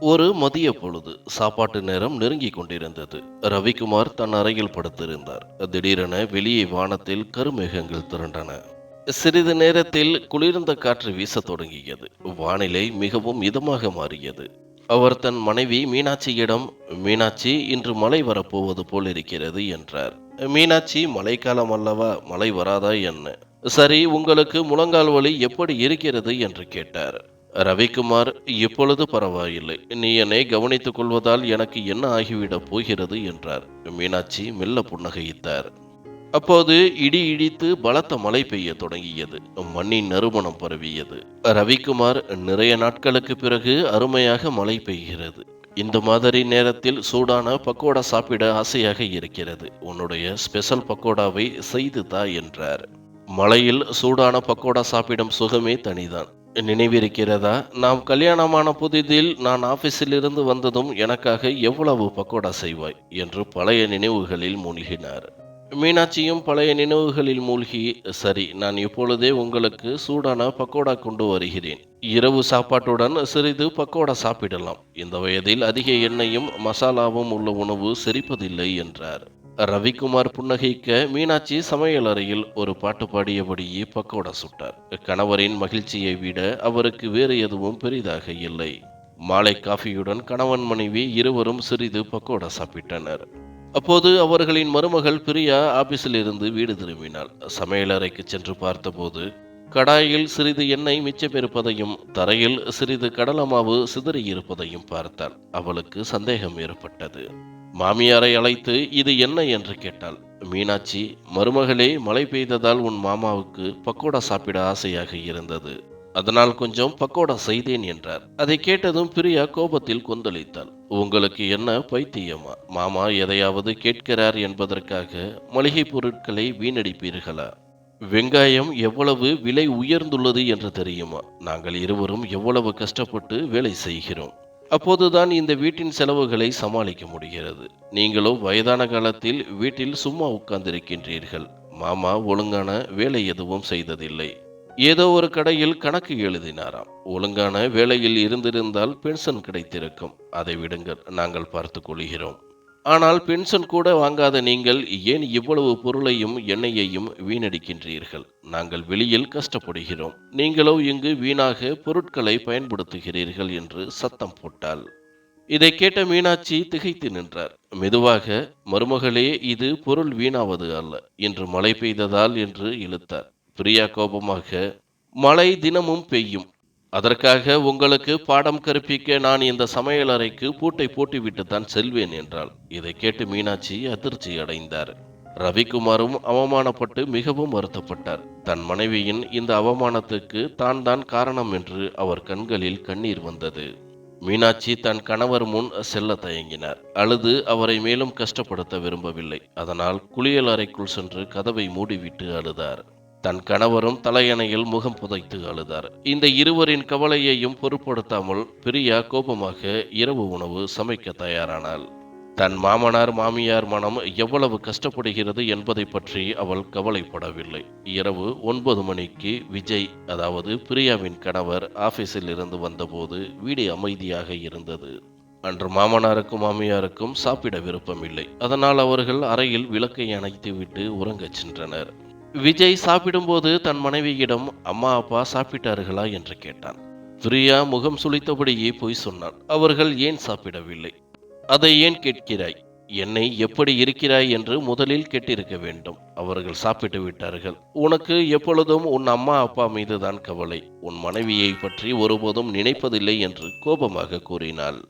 ஒரு மதிய பொழுது சாப்பாட்டு நேரம் நெருங்கிக் கொண்டிருந்தது. ரவிக்குமார் தன் அறையில் படுத்திருந்தார். திடீரென வெளியே வானத்தில் கருமேகங்கள் திரண்டன. சிறிது நேரத்தில் குளிர்ந்த காற்று வீசத் தொடங்கியது. வானிலை மிகவும் இதமாக மாறியது. அவர் தன் மனைவி மீனாட்சியிடம் மீனாட்சி இன்று மழை வரப்போவது போல் இருக்கிறது என்றார். மீனாட்சி மழைக்காலம் அல்லவா? மழை வராதா என்ன சரி உங்களுக்கு முழங்கால் வலி எப்படி இருக்கிறது? என்று கேட்டார். ரவிக்குமார் இப்பொழுது பரவாயில்லை. நீ என்னை கவனித்துக் கொள்வதால் எனக்கு என்ன ஆகிவிடப் போகிறது? என்றார். மீனாட்சி மெல்ல புன்னகைத்தார். அப்போது இடி இடித்து பலத்த மழை பெய்ய தொடங்கியது. மண்ணின் நறுமணம் பரவியது. ரவிக்குமார் நிறைய நாட்களுக்கு பிறகு அருமையாக மழை பெய்கிறது. இந்த மாதிரி நேரத்தில் சூடான பக்கோடா சாப்பிட ஆசையாக இருக்கிறது. உன்னுடைய ஸ்பெஷல் பக்கோடாவை செய்து தா என்றார். மழையில் சூடான பக்கோடா சாப்பிடும் சுகமே தனிதான். நினைவிருக்கிறதா? நாம் கல்யாணமான புதிதில் நான் ஆபீஸில் இருந்து வந்ததும் எனக்காக எவ்வளவு பக்கோடா செய்வாய்? என்று பழைய நினைவுகளில் மூழ்கினார். மீனாட்சியும் பழைய நினைவுகளில் மூழ்கி சரி நான் இப்பொழுதே உங்களுக்கு சூடான பக்கோடா கொண்டு வருகிறேன். இரவு சாப்பாட்டுடன் சிறிது பக்கோடா சாப்பிடலாம். இந்த வயதில் அதிக எண்ணெயும் மசாலாவும் உள்ள உணவு செரிப்பதில்லை என்றார். ரவிக்குமார் புன்னகைக்க மீனாட்சி சமையலறையில் ஒரு பாட்டு பாடியபடியே பக்கோடா சுட்டார். கணவரின் மகிழ்ச்சியை விட அவருக்கு வேறு எதுவும் பெரிதாக இல்லை. மாலை காஃபியுடன் கணவன் மனைவி இருவரும் சிறிது பக்கோடா சாப்பிட்டனர். அப்போது அவர்களின் மருமகள் பிரியா ஆபீஸில் இருந்து வீடு திரும்பினாள். சமையலறைக்கு சென்று பார்த்தபோது கடாயில் சிறிது எண்ணெய் மிச்சமிருப்பதையும் தரையில் சிறிது கடலமாவு சிதறியிருப்பதையும் பார்த்தாள். அவளுக்கு சந்தேகம் ஏற்பட்டது. மாமியாரை அழைத்து இது என்ன? என்று கேட்டாள். மீனாட்சி மருமகளே மழை பெய்ததால் உன் மாமாவுக்கு பக்கோடா சாப்பிட ஆசையாக இருந்தது. அதனால் கொஞ்சம் பக்கோடா செய்தேன் என்றார். அதை கேட்டதும் பிரியா கோபத்தில் கொந்தளித்தாள். உங்களுக்கு என்ன பைத்தியமா? மாமா எதையாவது கேட்கிறார் என்பதற்காக மளிகை பொருட்களை வீணடிப்பீர்களா? வெங்காயம் எவ்வளவு விலை உயர்ந்துள்ளது என்று தெரியுமா? நாங்கள் இருவரும் எவ்வளவு கஷ்டப்பட்டு வேலை செய்கிறோம். அப்போதுதான் இந்த வீட்டின் செலவுகளை சமாளிக்க முடிகிறது. நீங்களோ வயதான காலத்தில் வீட்டில் சும்மா உட்கார்ந்திருக்கின்றீர்கள். மாமா ஒழுங்கான வேலை எதுவும் செய்ததில்லை. ஏதோ ஒரு கடையில் கணக்கு எழுதினாராம். ஒழுங்கான வேலையில் இருந்திருந்தால் பென்ஷன் கிடைத்திருக்கும். அதை விடுங்கள் நாங்கள் பார்த்து கொள்கிறோம். ஆனால் பென்ஷன் கூட வாங்காத நீங்கள் ஏன் இவ்வளவு பொருளையும் எண்ணெயையும் வீணடிக்கின்றீர்கள்? நாங்கள் வெளியில் கஷ்டப்படுகிறோம். நீங்களோ இங்கு வீணாக பொருட்களை பயன்படுத்துகிறீர்கள் என்று சத்தம் போட்டாள். இதை கேட்ட மீனாட்சி திகைத்து நின்றார். மெதுவாக மருமகளே இது பொருள் வீணாவது அல்ல. இன்று மழை பெய்ததால் என்று இழுத்தார். பிரியா கோபமாக மழை தினமும் பெய்யும். அதற்காக உங்களுக்கு பாடம் கற்பிக்க நான் இந்த சமையலறைக்கு பூட்டை போட்டுவிட்டு தான் செல்வேன் என்றாள். இதை கேட்டு மீனாட்சி அதிர்ச்சி அடைந்தார். ரவிக்குமாரும் அவமானப்பட்டு மிகவும் வருத்தப்பட்டார். தன் மனைவியின் இந்த அவமானத்துக்கு தான் தான் காரணம் என்று அவர் கண்களில் கண்ணீர் வந்தது. மீனாட்சி தன் கணவர் முன் செல்ல தயங்கினார். அழுது அவரை மேலும் கஷ்டப்படுத்த விரும்பவில்லை. அதனால் குளியல் அறைக்குள் சென்று கதவை மூடிவிட்டு அழுதார். தன் கணவரும் தலையணையில் முகம் புதைத்து அழுதார். இந்த இருவரின் கவலையையும் பொருட்படுத்தாமல் பிரியா கோபமாக இரவு உணவு சமைக்க தயாரானாள். தன் மாமனார் மாமியார் மனம் எவ்வளவு கஷ்டப்படுகிறது என்பதை பற்றி அவள் கவலைப்படவில்லை. இரவு ஒன்பது மணிக்கு விஜய் அதாவது பிரியாவின் கணவர் ஆபீஸில் இருந்து வந்தபோது வீடு அமைதியாக இருந்தது. அன்று மாமனாருக்கும் மாமியாருக்கும் சாப்பிட விருப்பமில்லை. அதனால் அவர்கள் அறையில் விளக்கை அணைத்துவிட்டு உறங்கச் சென்றனர். விஜய் சாப்பிடும்போது தன் மனைவியிடம் அம்மா அப்பா சாப்பிட்டார்களா? என்று கேட்டான். பிரியா முகம் சுளித்தபடியே பொய் சொன்னான் அவர்கள் ஏன் சாப்பிடவில்லை? அதை ஏன் கேட்கிறாய்? என்னை எப்படி இருக்கிறாய்? என்று முதலில் கேட்டிருக்க வேண்டும். அவர்கள் சாப்பிட்டு விட்டார்கள். உனக்கு எப்பொழுதும் உன் அம்மா அப்பா மீதுதான் கவலை. உன் மனைவியை பற்றி ஒருபோதும் நினைப்பதில்லை என்று கோபமாக கூறினாள்.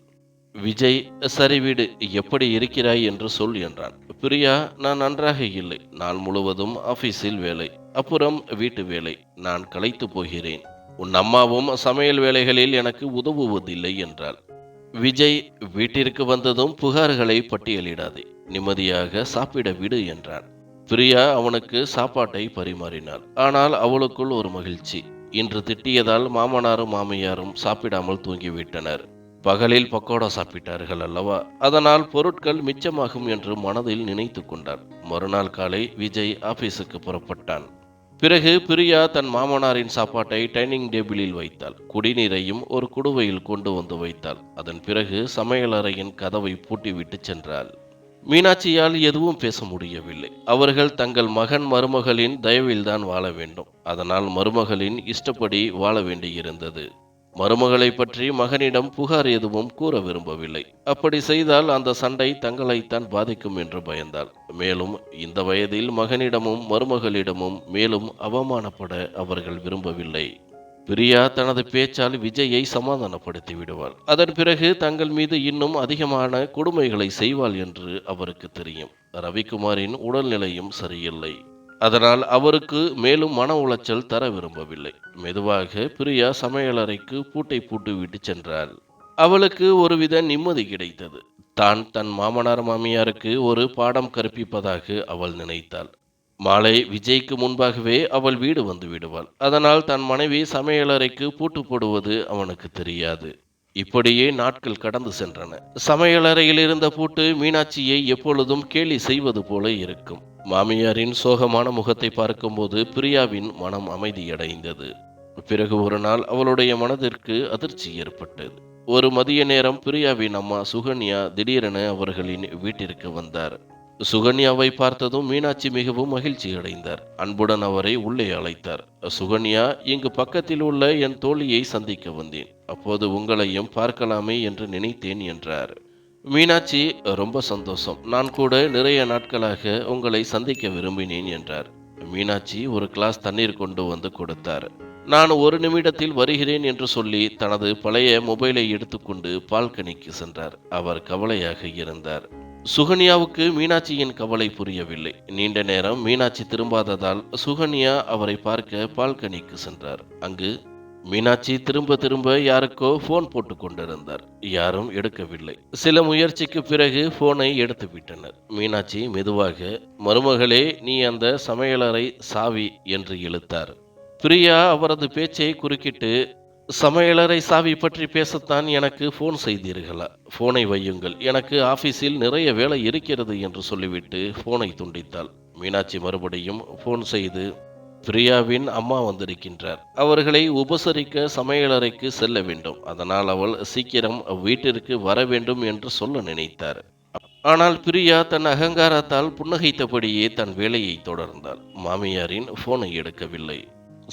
விஜய் சரி வீடு எப்படி இருக்கிறாய் என்று சொல் என்றான். பிரியா நான் நன்றாக இல்லை. நாள் முழுவதும் ஆபீஸில் வேலை அப்புறம் வீட்டு வேலை. நான் களைத்து போகிறேன். உன் அம்மாவும் சமையல் வேலைகளில் எனக்கு உதவுவதில்லை என்றாள். விஜய் வீட்டிற்கு வந்ததும் புகார்களை பட்டியலிடாதே நிம்மதியாக சாப்பிட விடு என்றான். பிரியா அவனுக்கு சாப்பாட்டை பரிமாறினாள். ஆனால் அவளுக்குள் ஒரு மகிழ்ச்சி. இன்று திட்டியதால் மாமனாரும் மாமியாரும் சாப்பிடாமல் தூங்கிவிட்டனர். பகலில் பக்கோடா சாப்பிட்டார்கள் அல்லவா? அதனால் பொருட்கள் மிச்சமாகும் என்று மனதில் நினைத்து கொண்டார். மறுநாள் காலை விஜய் ஆபீஸுக்கு புறப்பட்டான். பிறகு பிரியா தன் மாமனாரின் சாப்பாட்டை டைனிங் டேபிளில் வைத்தாள். குடிநீரையும் ஒரு குடுவையில் கொண்டு வந்து வைத்தாள். அதன் பிறகு சமையலறையின் கதவை பூட்டிவிட்டு சென்றாள். மீனாட்சியால் எதுவும் பேச முடியவில்லை. அவர்கள் தங்கள் மகன் மருமகளின் தயவில்தான் வாழ வேண்டும். அதனால் மருமகளின் இஷ்டப்படி வாழ வேண்டியிருந்தது. மருமகளை பற்றி மகனிடம் புகார் எதுவும் கூற விரும்பவில்லை. அப்படி செய்தால் அந்த சண்டை தங்களைத்தான் பாதிக்கும் என்று பயந்தாள். மேலும் இந்த வயதில் மகனிடமும் மருமகளிடமும் மேலும் அவமானப்பட அவர்கள் விரும்பவில்லை. பிரியா தனது பேச்சால் விஜயை சமாதானப்படுத்தி விடுவாள். அதன் பிறகு தங்கள் மீது இன்னும் அதிகமான கொடுமைகளை செய்வாள் என்று அவருக்கு தெரியும். ரவிக்குமாரின் உடல்நிலையும் சரியில்லை. அதனால் அவருக்கு மேலும் மன உளைச்சல் தர விரும்பவில்லை. மெதுவாக பிரியா சமையலறைக்கு பூட்டை பூட்டு விட்டு சென்றாள். அவளுக்கு ஒருவித நிம்மதி கிடைத்தது. தான் தன் மாமனார் மாமியாருக்கு ஒரு பாடம் கற்பிப்பதாக அவள் நினைத்தாள். மாலை விஜய்க்கு முன்பாகவே அவள் வீடு வந்து விடுவாள். அதனால் தன் மனைவி சமையலறைக்கு பூட்டு போடுவது அவனுக்கு தெரியாது. இப்படியே நாட்கள் கடந்து சென்றன. சமையலறையில் இருந்த பூட்டு மீனாட்சியை எப்பொழுதும் கேலி செய்வது போல இருக்கும். மாமியாரின் சோகமான முகத்தை பார்க்கும்போது பிரியாவின் மனம் அமைதியடைந்தது. பிறகு ஒரு நாள் அவளுடைய மனதிற்கு அதிர்ச்சி ஏற்பட்டது. ஒரு மதிய நேரம் பிரியாவின் அம்மா சுகன்யா திடீரென அவர்களின் வீட்டிற்கு வந்தார். சுகன்யாவை பார்த்ததும் மீனாட்சி மிகவும் மகிழ்ச்சி அடைந்தார். அன்புடன் அவரை உள்ளே அழைத்தார். சுகன்யா இங்கு பக்கத்தில் உள்ள என் தோழியை சந்திக்க வந்தேன். அப்போது உங்களையும் பார்க்கலாமே என்று நினைத்தேன் என்றார். மீனாட்சி ரொம்ப சந்தோஷம். நான் கூட நிறைய நாட்களாக உங்களை சந்திக்க விரும்பினேன் என்றார். மீனாட்சி ஒரு கிளாஸ் தண்ணீர் கொண்டு வந்து கொடுத்தார். நான் ஒரு நிமிடத்தில் வருகிறேன் என்று சொல்லி தனது பழைய மொபைலை எடுத்துக்கொண்டு பால்கனிக்கு சென்றார். அவர் கவலையாக இருந்தார். சுகன்யாவுக்கு மீனாட்சியின் கவலை புரியவில்லை. நீண்ட நேரம் மீனாட்சி திரும்பாததால் சுகன்யா அவரை பார்க்க பால்கனிக்கு சென்றார். அங்கு மீனாட்சி திரும்ப திரும்ப யாருக்கோ ஃபோன் போட்டு கொண்டிருந்தார். யாரும் எடுக்கவில்லை. சில முயற்சிக்கு பிறகு போனை எடுத்து விட்டனர். மீனாட்சி மெதுவாக மருமகளே நீ அந்த சமையலறை சாவி என்று இழுத்தார். பிரியா அவரது பேச்சை குறுக்கிட்டு சமையலறை சாவி பற்றி பேசத்தான் எனக்கு ஃபோன் செய்தீர்களா? ஃபோனை வையுங்கள். எனக்கு ஆபீஸில் நிறைய வேலை இருக்கிறது என்று சொல்லிவிட்டு ஃபோனை துண்டித்தாள். மீனாட்சி மறுபடியும் ஃபோன் செய்து பிரியாவின் அம்மா வந்திருக்கின்றார். அவர்களை உபசரிக்க சமையலறைக்கு செல்ல வேண்டும். அதனால் அவள் சீக்கிரம் வீட்டிற்கு வர வேண்டும் என்று சொல்ல நினைத்தார். ஆனால் பிரியா தன் அகங்காரத்தால் புன்னகைத்தபடியே தன் வேலையை தொடர்ந்தாள். மாமியாரின் போனை எடுக்கவில்லை.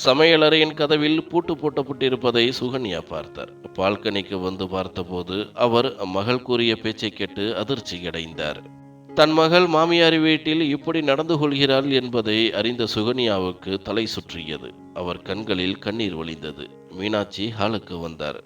சமையலறையின் கதவில் பூட்டு போட்டப்பட்டிருப்பதை சுகன்யா பார்த்தார். பால்கனிக்கு வந்து பார்த்தபோது அவர் மகள் கூறிய பேச்சை கேட்டு அதிர்ச்சி அடைந்தார் தன் மகள் மாமியார் வீட்டில் இப்படி நடந்து கொள்கிறாள் என்பதை அறிந்த சுகன்யாவுக்கு தலை சுற்றியது. அவர் கண்களில் கண்ணீர் வழிந்தது. மீனாட்சி ஹாலுக்கு வந்தார்.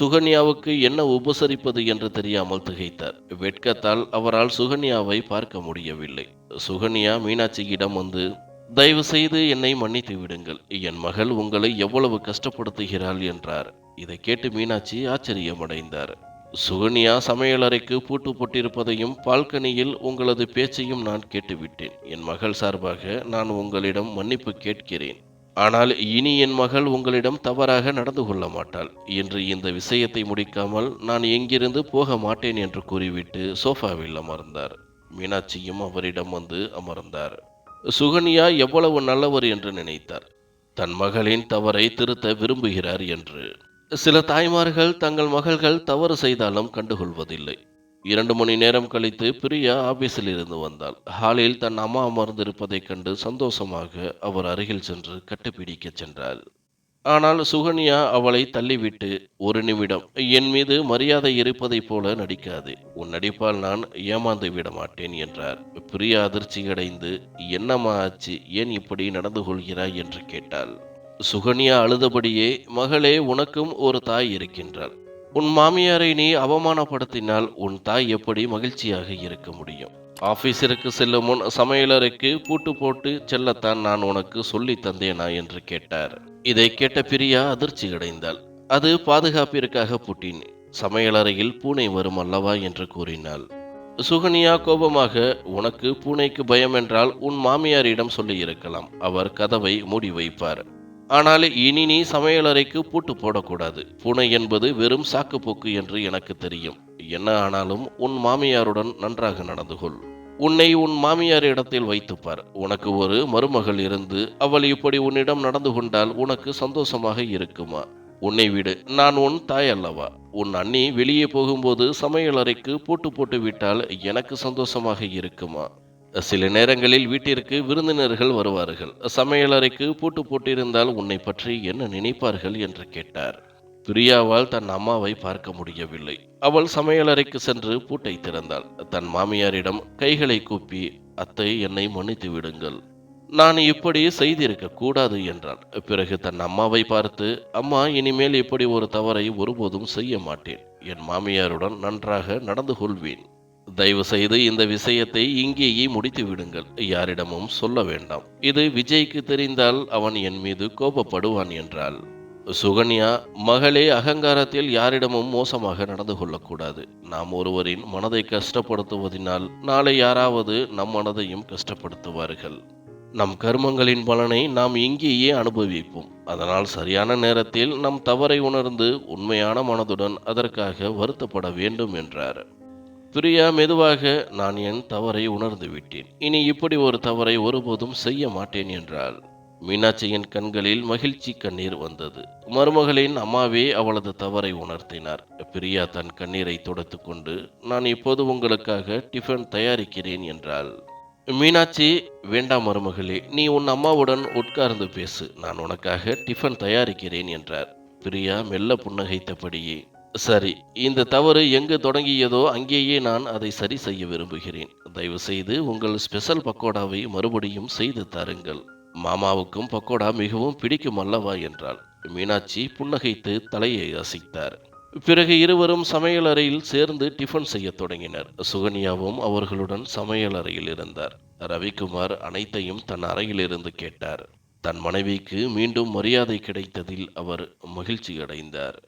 சுகன்யாவுக்கு என்ன உபசரிப்பது என்று தெரியாமல் திகைத்தார். வெட்கத்தால் அவரால் சுகன்யாவை பார்க்க முடியவில்லை. சுகன்யா மீனாட்சியிடம் வந்து தயவு செய்து என்னை மன்னித்து விடுங்கள். என் மகள் உங்களை எவ்வளவு கஷ்டப்படுத்துகிறாள் என்றார். இதை கேட்டு மீனாட்சி ஆச்சரியமடைந்தார். சுகன்யா சமையலறைக்கு பூட்டு போட்டிருப்பதையும் பால்கனியில் உங்களது பேச்சையும் நான் கேட்டுவிட்டேன். என் மகள் சார்பாக நான் உங்களிடம் மன்னிப்பு கேட்கிறேன். ஆனால் இனி என் மகள் உங்களிடம் தவறாக நடந்து கொள்ள மாட்டாள். என்று இந்த விஷயத்தை முடிக்காமல் நான் எங்கிருந்து போக மாட்டேன் என்று கூறிவிட்டு சோஃபாவில் அமர்ந்தார். மீனாட்சியும் அவரிடம் வந்து அமர்ந்தார். சுகன்யா எவ்வளவு நல்லவர் என்று நினைத்தார். தன் மகளின் தவறை திருத்த விரும்புகிறார் என்று. சில தாய்மார்கள் தங்கள் மகள்கள் தவறு செய்தாலும் கண்டுகொள்வதில்லை. இரண்டு மணி நேரம் கழித்து பிரியா ஆபீஸில் இருந்து வந்தாள். ஹாலில் தன் அம்மா அமர்ந்திருப்பதைக் கண்டு சந்தோஷமாக அவர் அருகில் சென்று கட்டுப்பிடிக்கச் சென்றாள். ஆனால் சுகன்யா அவளை தள்ளிவிட்டு ஒரு நிமிடம் என் மீது மரியாதை இருப்பதைப் போல நடிக்காது. உன் நடிப்பால் நான் ஏமாந்து விட மாட்டேன் என்றார். பிரியா அதிர்ச்சியடைந்து என்னம்மா ஆச்சு? ஏன் இப்படி நடந்து கொள்கிறாய்? என்று கேட்டாள். சுகன்யா அழுதபடியே மகளே உனக்கும் ஒரு தாய் இருக்கின்றாள். உன் மாமியாரை நீ அவமானப்படுத்தினால் உன் தாய் எப்படி மகிழ்ச்சியாக இருக்க முடியும்? ஆஃபீஸிற்கு செல்லும் முன் சமையலறைக்கு பூட்டு போட்டு செல்லத்தான் நான் உனக்கு சொல்லி தந்தேனா? என்று கேட்டார். இதை கேட்ட பிரியா அதிர்ச்சி அடைந்தாள். அது பாதுகாப்பிற்காக பூட்டின். சமையலறையில் பூனை வரும் அல்லவா? என்று கூறினாள். சுகன்யா கோபமாக உனக்கு பூனைக்கு பயம் என்றால் உன் மாமியாரிடம் சொல்லியிருக்கலாம். அவர் கதவை மூடி வைப்பார். ஆனால் இனி நீ சமையலறைக்கு பூட்டு போடக்கூடாது. பூனை என்பது வெறும் சாக்குப்போக்கு என்று எனக்கு தெரியும். என்ன ஆனாலும் உன் மாமியாருடன் நன்றாக நடந்து கொள். உன்னை உன் மாமியார் இடத்தில் வைத்துப்பார். உனக்கு ஒரு மருமகள் இருந்து அவள் இப்படி உன்னிடம் நடந்து கொண்டால் உனக்கு சந்தோஷமாக இருக்குமா? உன்னை விடு நான் உன் தாய் அல்லவா? உன் அண்ணி வெளியே போகும்போது சமையலறைக்கு பூட்டு போட்டு விட்டால் எனக்கு சந்தோஷமாக இருக்குமா? சில நேரங்களில் வீட்டிற்கு விருந்தினர்கள் வருவார்கள். சமையலறைக்கு பூட்டு போட்டிருந்தால் உன்னை பற்றி என்ன நினைப்பார்கள் என்று கேட்டார். பிரியாவால் தன் அம்மாவை பார்க்க முடியவில்லை. அவள் சமையலறைக்கு சென்று பூட்டை திறந்தாள். தன் மாமியாரிடம் கைகளை கூப்பி அத்தை என்னை மன்னித்து விடுங்கள். நான் இப்படி செய்திருக்க கூடாது என்றாள் பிறகு தன் அம்மாவை பார்த்து அம்மா இனிமேல் இப்படி ஒரு தவறை ஒருபோதும் செய்ய மாட்டேன். என் மாமியாருடன் நன்றாக நடந்து கொள்வேன். தயவு செய்து இந்த விஷயத்தை இங்கேயே முடித்து விடுங்கள் யாரிடமும் சொல்ல வேண்டாம். இது விஜய்க்கு தெரிந்தால் அவன் என் மீது கோபப்படுவான் என்றாள். சுகன்யா மகளே அகங்காரத்தில் யாரிடமும் மோசமாக நடந்து கொள்ளக்கூடாது. நாம் ஒருவரின் மனதை கஷ்டப்படுத்துவதனால் நாளை யாராவது நம் மனதையும் கஷ்டப்படுத்துவார்கள். நம் கர்மங்களின் பலனை நாம் இங்கேயே அனுபவிப்போம். அதனால் சரியான நேரத்தில் நம் தவறை உணர்ந்து உண்மையான மனதுடன் அதற்காக வருத்தப்பட வேண்டும் என்றார். பிரியா மெதுவாக நான் என் தவறை உணர்ந்து விட்டேன் இனி இப்படி ஒரு தவறை ஒருபோதும் செய்ய மாட்டேன் என்றாள். மீனாட்சியின் கண்களில் மகிழ்ச்சி கண்ணீர் வந்தது. மருமகளின் அம்மாவே அவளது தவறை உணர்த்தினார். பிரியா தன் கண்ணீரை துடைத்து கொண்டு நான் இப்போது உங்களுக்காக டிஃபன் தயாரிக்கிறேன் என்றாள். மீனாட்சி வேண்டாம் மருமகளே நீ உன் அம்மாவுடன் உட்கார்ந்து பேசு. நான் உனக்காக டிஃபன் தயாரிக்கிறேன் என்றார். பிரியா மெல்ல புன்னகைத்தபடியே சரி இந்த தவறு எங்கு தொடங்கியதோ அங்கேயே நான் அதை சரி செய்ய விரும்புகிறேன். தயவு செய்து உங்கள் ஸ்பெஷல் பக்கோடாவை மறுபடியும் செய்து தாருங்கள். மாமாவுக்கும் பக்கோடா மிகவும் பிடிக்கும் அல்லவா என்றாள். மீனாட்சி புன்னகைத்து தலையை அசைத்தார். பிறகு இருவரும் சமையலறையில் சேர்ந்து டிஃபன் செய்யத் தொடங்கினர். சுகன்யாவும் அவர்களுடன் சமையலறையில் இருந்தார். ரவிக்குமார் அனைத்தையும் தன் அறையிலிருந்து கேட்டார். தன் மனைவிக்கு மீண்டும் மரியாதை கிடைத்ததில் அவர் மகிழ்ச்சி அடைந்தார்